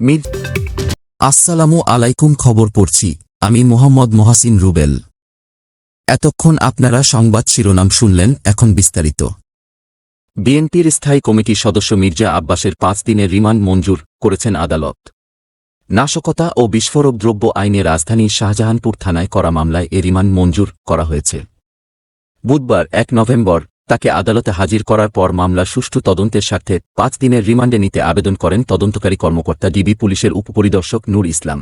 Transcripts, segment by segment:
মির আসসালামু আলাইকুম, খবর পড়ছি। আমি মোহাম্মদ মহাসিন রুবেল। এতক্ষণ আপনারা সংবাদ শিরোনাম শুনলেন, এখন বিস্তারিত। বিএনপির স্থায়ী কমিটির সদস্য মির্জা আব্বাসের পাঁচ দিনের রিমান্ড মঞ্জুর করেছেন আদালত। নাশকতা ও বিস্ফোরক দ্রব্য আইনে রাজধানীর শাহজাহানপুর থানায় করা মামলায় এ রিমান্ড মঞ্জুর করা হয়েছে। বুধবার, এক নভেম্বর তাকে আদালতে হাজির করার পর মামলার সুষ্ঠু তদন্তের স্বার্থে পাঁচ দিনের রিমান্ডে নিতে আবেদন করেন তদন্তকারী কর্মকর্তা ডিবি পুলিশের উপপরিদর্শক নূর ইসলাম।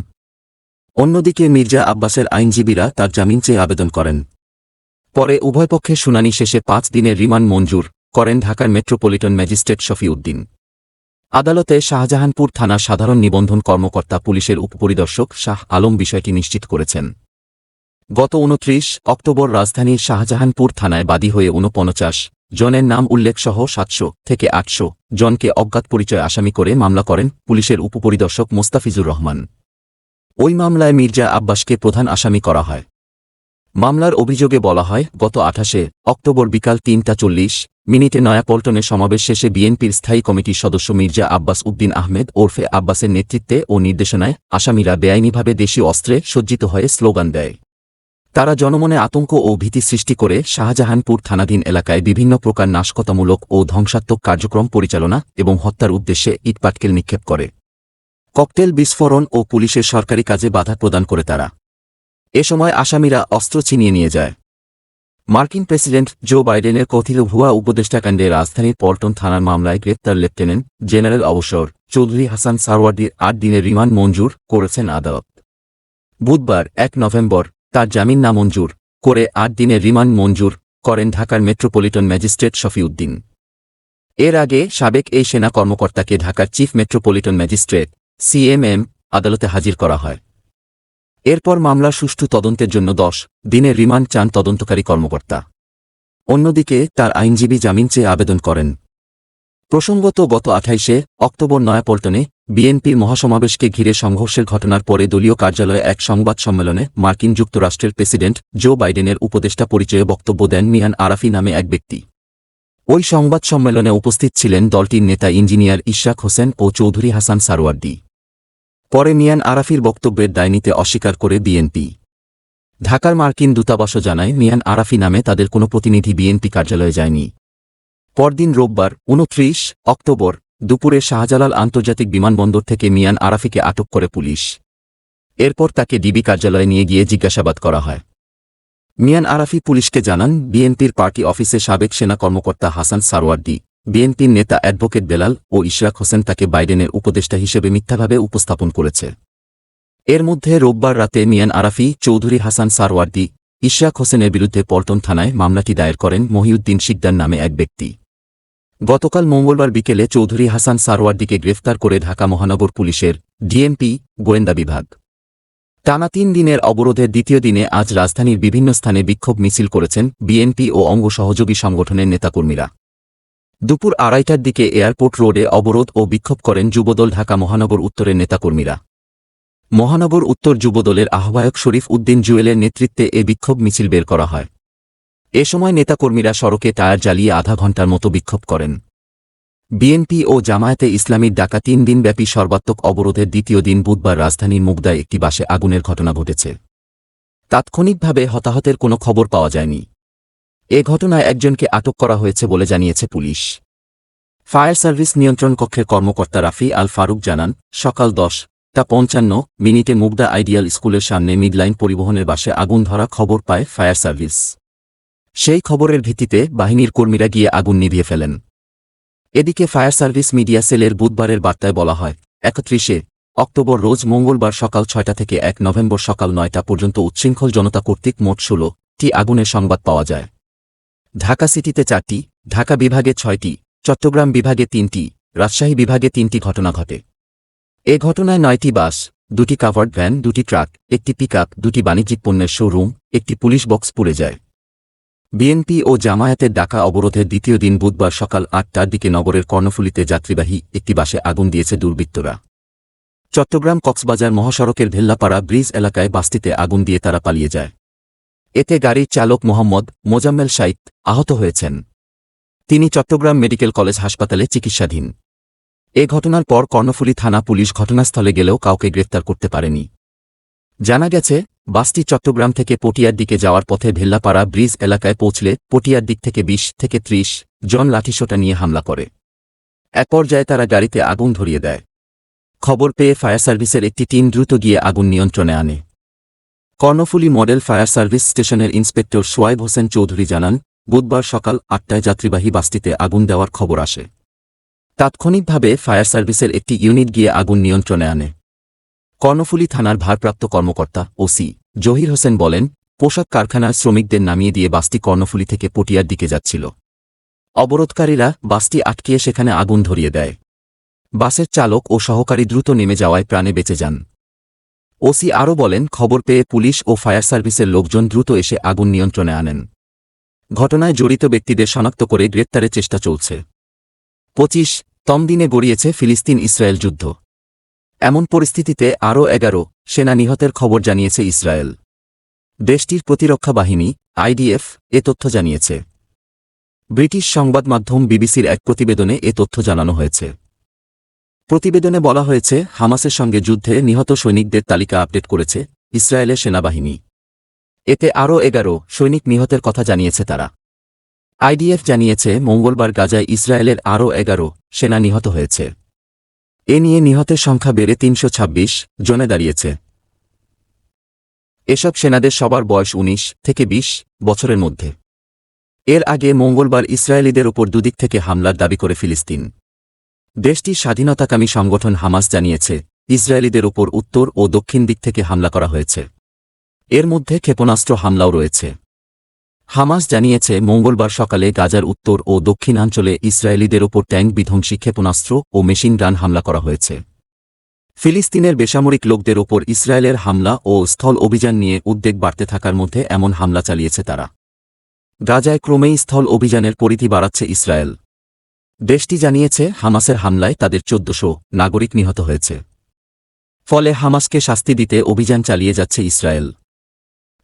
অন্যদিকে মির্জা আব্বাসের আইনজীবীরা তার জামিন চেয়ে আবেদন করেন। পরে উভয়পক্ষের শুনানি শেষে পাঁচ দিনের রিমান্ড মঞ্জুর করেন ঢাকার মেট্রোপলিটন ম্যাজিস্ট্রেট শফিউদ্দিন। আদালতে শাহজাহানপুর থানার সাধারণ নিবন্ধন কর্মকর্তা পুলিশের উপপরিদর্শক শাহ আলম বিষয়টি নিশ্চিত করেছেন। গত উনত্রিশ অক্টোবর রাজধানীর শাহজাহানপুর থানায় বাদী হয়ে ঊনপঞ্চাশ জনের নাম উল্লেখ সহ সাতশো থেকে আটশো জনকে অজ্ঞাত পরিচয় আসামি করে মামলা করেন পুলিশের উপপরিদর্শক মোস্তাফিজুর রহমান। ওই মামলায় মির্জা আব্বাসকে প্রধান আসামি করা হয়। মামলার অভিযোগে বলা হয়, গত আঠাশে অক্টোবর বিকাল তিনটা চল্লিশ মিনিটে নয়াপল্টনে সমাবেশ শেষে বিএনপির স্থায়ী কমিটির সদস্য মির্জা আব্বাস উদ্দিন আহমেদ ওরফে আব্বাসের নেতৃত্বে ও নির্দেশনায় আসামিরা বেআইনিভাবে দেশীয় অস্ত্রে সজ্জিত হয়ে স্লোগান দেয়। তারা জনমনে আতঙ্ক ও ভীতি সৃষ্টি করে শাহজাহানপুর থানাধীন এলাকায় বিভিন্ন প্রকার নাশকতামূলক ও ধ্বংসাত্মক কার্যক্রম পরিচালনা এবং হত্যার উদ্দেশ্যে ইটপাটকেল নিক্ষেপ করে। ককটেল বিস্ফোরণ ও পুলিশের সরকারি কাজে বাধা প্রদান করে তারা। এ সময় আসামিরা অস্ত্র ছিনিয়ে নিয়ে যায়। মার্কিন প্রেসিডেন্ট জো বাইডেনের কথিত ভুয়া উপদেষ্টাকাণ্ডে রাজধানীর পল্টন থানার মামলায় গ্রেপ্তার লেফটেন্যান্ট জেনারেল অবসর চৌধুরী হাসান সারওয়ার্দির আট দিনের রিমান্ড মঞ্জুর করেছেন আদালত। বুধবার, এক নভেম্বর তার জামিন নামঞ্জুর করে আট দিনের রিমান্ড মঞ্জুর করেন ঢাকার মেট্রোপলিটন ম্যাজিস্ট্রেট শফিউদ্দিন। এর আগে সাবেক এই সেনা কর্মকর্তাকে ঢাকার চিফ মেট্রোপলিটন ম্যাজিস্ট্রেট সিএমএম আদালতে হাজির করা হয়। এরপর মামলা সুষ্ঠু তদন্তের জন্য দশ দিনের রিমান্ড চান তদন্তকারী কর্মকর্তা। অন্যদিকে তার আইনজীবী জামিন চেয়ে আবেদন করেন। প্রসঙ্গত গত আঠাইশে অক্টোবর নয়াপল্টনে বিএনপির মহাসমাবেশকে ঘিরে সংঘর্ষের ঘটনার পরে দলীয় কার্যালয়ে এক সংবাদ সম্মেলনে মার্কিন যুক্তরাষ্ট্রের প্রেসিডেন্ট জো বাইডেনের উপদেষ্টা পরিচয়ে বক্তব্য দেন মিয়ান আরাফি নামে এক ব্যক্তি। ওই সংবাদ সম্মেলনে উপস্থিত ছিলেন দলটির নেতা ইঞ্জিনিয়ার ইশাক হোসেন ও চৌধুরী হাসান সারওয়ার্দি। পরে মিয়ান আরাফির বক্তব্যের দায় নিতে অস্বীকার করে বিএনপি। ঢাকার মার্কিন দূতাবাসও জানায়, মিয়ান আরাফি নামে তাদের কোনো প্রতিনিধি বিএনপি কার্যালয়ে যায়নি। পরদিন রোববার, উনত্রিশ অক্টোবর দুপুরে শাহজালাল আন্তর্জাতিক বিমানবন্দর থেকে মিয়ান আরাফিকে আটক করে পুলিশ। এরপর তাকে ডিবি কার্যালয়ে নিয়ে গিয়ে জিজ্ঞাসাবাদ করা হয়। মিয়ান আরাফি পুলিশকে জানান, বিএনপির পার্টি অফিসে সাবেক সেনা কর্মকর্তা হাসান সারওয়ার্দি বিএনপির নেতা অ্যাডভোকেট বেলাল ও ইশরাক হোসেন তাকে বাইডেনের উপদেষ্টা হিসেবে মিথ্যাভাবে উপস্থাপন করেছে। এর মধ্যে রোববার রাতে মিয়ান আরাফি, চৌধুরী হাসান সারওয়ার্দি ইশরাক হোসেনের বিরুদ্ধে পল্টন থানায় মামলাটি দায়ের করেন মহিউদ্দিন শিকদার নামে এক ব্যক্তি। গতকাল মঙ্গলবার বিকেলে চৌধুরী হাসান সারওয়ার্দিকে গ্রেফতার করে ঢাকা মহানগর পুলিশের ডিএমপি, গোয়েন্দা বিভাগ। টানা তিন দিনের অবরোধের দ্বিতীয় দিনে আজ রাজধানীর বিভিন্ন স্থানে বিক্ষোভ মিছিল করেছেন বিএনপি ও অঙ্গ সহযোগী সংগঠনের নেতাকর্মীরা। দুপুর আড়াইটার দিকে এয়ারপোর্ট রোডে অবরোধ ও বিক্ষোভ করেন যুবদল ঢাকা মহানগর উত্তরের নেতাকর্মীরা। মহানগর উত্তর যুবদলের আহ্বায়ক শরীফ উদ্দিন জুয়েলের নেতৃত্বে এ বিক্ষোভ মিছিল বের করা হয়। এ সময় নেতাকর্মীরা সড়কে টায়ার জ্বালিয়ে আধা ঘণ্টার মতো বিক্ষোভ করেন। বিএনপি ও জামায়াতে ইসলামীর ডাকা তিন দিনব্যাপী সর্বাত্মক অবরোধের দ্বিতীয় দিন বুধবার রাজধানীর মুগদায় একটি বাসে আগুনের ঘটনা ঘটেছে। তাৎক্ষণিকভাবে হতাহতের কোনো খবর পাওয়া যায়নি। এ ঘটনায় একজনকে আটক করা হয়েছে বলে জানিয়েছে পুলিশ। ফায়ার সার্ভিস নিয়ন্ত্রণ কক্ষের কর্মকর্তা রাফি আল ফারুক জানান, সকাল দশ তা পঞ্চান্ন মিনিটে মুগদা আইডিয়াল স্কুলের সামনে মিডলাইন পরিবহনের বাসে আগুন ধরা খবর পায় ফায়ার সার্ভিস। সেই খবরের ভিত্তিতে বাহিনীর কর্মীরা গিয়ে আগুন নিভিয়ে ফেলেন। এদিকে ফায়ার সার্ভিস মিডিয়া সেলের বুধবারের বার্তায় বলা হয়, একত্রিশে অক্টোবর রোজ মঙ্গলবার সকাল ছয়টা থেকে এক নভেম্বর সকাল নয়টা পর্যন্ত উচ্ছৃঙ্খল জনতা কর্তৃক মোট ষোলোটি আগুনের সংবাদ পাওয়া যায়। ঢাকা সিটিতে চারটি, ঢাকা বিভাগে ছয়টি, চট্টগ্রাম বিভাগে তিনটি, রাজশাহী বিভাগে তিনটি ঘটনা ঘটে। এ ঘটনায় নয়টি বাস, দুটি কাভার্ড ভ্যান, দুটি ট্রাক, একটি পিকআপ, দুটি বাণিজ্যিক পণ্যের শোরুম, একটি পুলিশ বক্স পুড়ে যায়। বিএনপি ও জামায়াতের ডাকা অবরোধের দ্বিতীয় দিন বুধবার সকাল আটটার দিকে নগরের কর্ণফুলিতে যাত্রীবাহী একটি বাসে আগুন দিয়েছে দুর্বৃত্তরা। চট্টগ্রাম কক্সবাজার মহাসড়কের ভেল্লাপাড়া ব্রিজ এলাকায় বাসটিতে আগুন দিয়ে তারা পালিয়ে যায়। এতে গাড়ির চালক মোহাম্মদ মোজাম্মেল সাইদ আহত হয়েছেন। তিনি চট্টগ্রাম মেডিকেল কলেজ হাসপাতালে চিকিৎসাধীন। এ ঘটনার পর কর্ণফুলী থানা পুলিশ ঘটনাস্থলে গেলেও কাউকে গ্রেফতার করতে পারেনি। জানা গেছে, বাসটি চট্টগ্রাম থেকে পটিয়ার দিকে যাওয়ার পথে ভেল্লাপাড়া ব্রিজ এলাকায় পৌঁছলে পটিয়ার দিক থেকে ২০ থেকে ৩০ জন লাঠিসোঁটা নিয়ে হামলা করে। এক পর্যায়ে তারা গাড়িতে আগুন ধরিয়ে দেয়। খবর পেয়ে ফায়ার সার্ভিসের একটি টিম দ্রুত গিয়ে আগুন নিয়ন্ত্রণে আনে। কর্ণফুলী মডেল ফায়ার সার্ভিস স্টেশনের ইন্সপেক্টর সোয়াইব হোসেন চৌধুরী জানান, বুধবার সকাল আটটায় যাত্রীবাহী বাসটিতে আগুন দেওয়ার খবর আসে। তাৎক্ষণিকভাবে ফায়ার সার্ভিসের একটি ইউনিট গিয়ে আগুন নিয়ন্ত্রণে আনে। কর্ণফুলী থানার ভারপ্রাপ্ত কর্মকর্তা, ওসি, জহির হোসেন বলেন, পোশাক কারখানার শ্রমিকদের নামিয়ে দিয়ে বাসটি কর্ণফুলী থেকে পটিয়ার দিকে যাচ্ছিল। অবরোধকারীরা বাসটি আটকিয়ে সেখানে আগুন ধরিয়ে দেয়। বাসের চালক ও সহকারী দ্রুত নেমে যাওয়ায় প্রাণে বেঁচে যান। ওসি আরও বলেন, খবর পেয়ে পুলিশ ও ফায়ার সার্ভিসের লোকজন দ্রুত এসে আগুন নিয়ন্ত্রণে আনেন। ঘটনায় জড়িত ব্যক্তিদের শনাক্ত করে গ্রেপ্তারের চেষ্টা চলছে। পঁচিশ তম দিনে গড়িয়েছে ফিলিস্তিন ইসরায়েল যুদ্ধ। এমন পরিস্থিতিতে আরও এগারো সেনা নিহতের খবর জানিয়েছে ইসরায়েল। দেশটির প্রতিরক্ষা বাহিনী, আইডিএফ, এ তথ্য জানিয়েছে। ব্রিটিশ সংবাদ মাধ্যম বিবিসির এক প্রতিবেদনে এ তথ্য জানানো হয়েছে। প্রতিবেদনে বলা হয়েছে, হামাসের সঙ্গে যুদ্ধে নিহত সৈনিকদের তালিকা আপডেট করেছে ইসরায়েলের সেনাবাহিনী। এতে আরও এগারো সৈনিক নিহতের কথা জানিয়েছে তারা। আইডিএফ জানিয়েছে, মঙ্গলবার গাজায় ইসরায়েলের আরও এগারো সেনা নিহত হয়েছে। এ নিয়ে নিহতের সংখ্যা বেড়ে তিনশো ছাব্বিশ জনে দাঁড়িয়েছে। এসব সেনাদের সবার বয়স ১৯ থেকে ২০ বছরের মধ্যে। এর আগে মঙ্গলবার ইসরায়েলিদের ওপর দুদিক থেকে হামলার দাবি করে ফিলিস্তিন। দেশটির স্বাধীনতাকামী সংগঠন হামাস জানিয়েছে, ইসরায়েলিদের ওপর উত্তর ও দক্ষিণ দিক থেকে হামলা করা হয়েছে। এর মধ্যে ক্ষেপণাস্ত্র হামলাও রয়েছে। হামাস জানিয়েছে, মঙ্গলবার সকালে গাজার উত্তর ও দক্ষিণাঞ্চলে ইসরায়েলিদের ওপর ট্যাঙ্ক বিধ্বংসী ক্ষেপণাস্ত্র ও মেশিন গান হামলা করা হয়েছে। ফিলিস্তিনের বেসামরিক লোকদের ওপর ইসরায়েলের হামলা ও স্থল অভিযান নিয়ে উদ্বেগ বাড়তে থাকার মধ্যে এমন হামলা চালিয়েছে তারা। গাজায় ক্রমেই স্থল অভিযানের পরিধি বাড়াচ্ছে ইসরায়েল। দেশটি জানিয়েছে, হামাসের হামলায় তাদের চোদ্দশো নাগরিক নিহত হয়েছে। ফলে হামাসকে শাস্তি দিতে অভিযান চালিয়ে যাচ্ছে ইসরায়েল।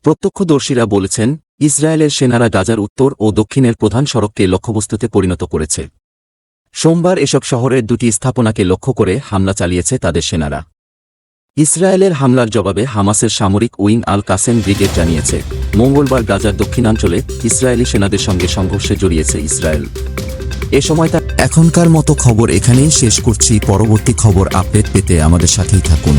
প্রত্যক্ষদর্শীরা বলেছেন ইসরায়েলের সেনারা গাজার উত্তর ও দক্ষিণের প্রধান সড়ককে লক্ষ্যবস্তুতে পরিণত করেছে। সোমবার এসব শহরের দুটি স্থাপনাকে লক্ষ্য করে হামলা চালিয়েছে তাদের সেনারা। ইসরায়েলের হামলার জবাবে হামাসের সামরিক উইং আল কাসেম ব্রিগেড জানিয়েছে, মঙ্গলবার গাজার দক্ষিণাঞ্চলে ইসরায়েলি সেনাদের সঙ্গে সংঘর্ষে জড়িয়েছে ইসরায়েল। এ সময় তা এখনকার মতো খবর এখানেই শেষ করছি। পরবর্তী খবর আপডেট পেতে আমাদের সাথেই থাকুন।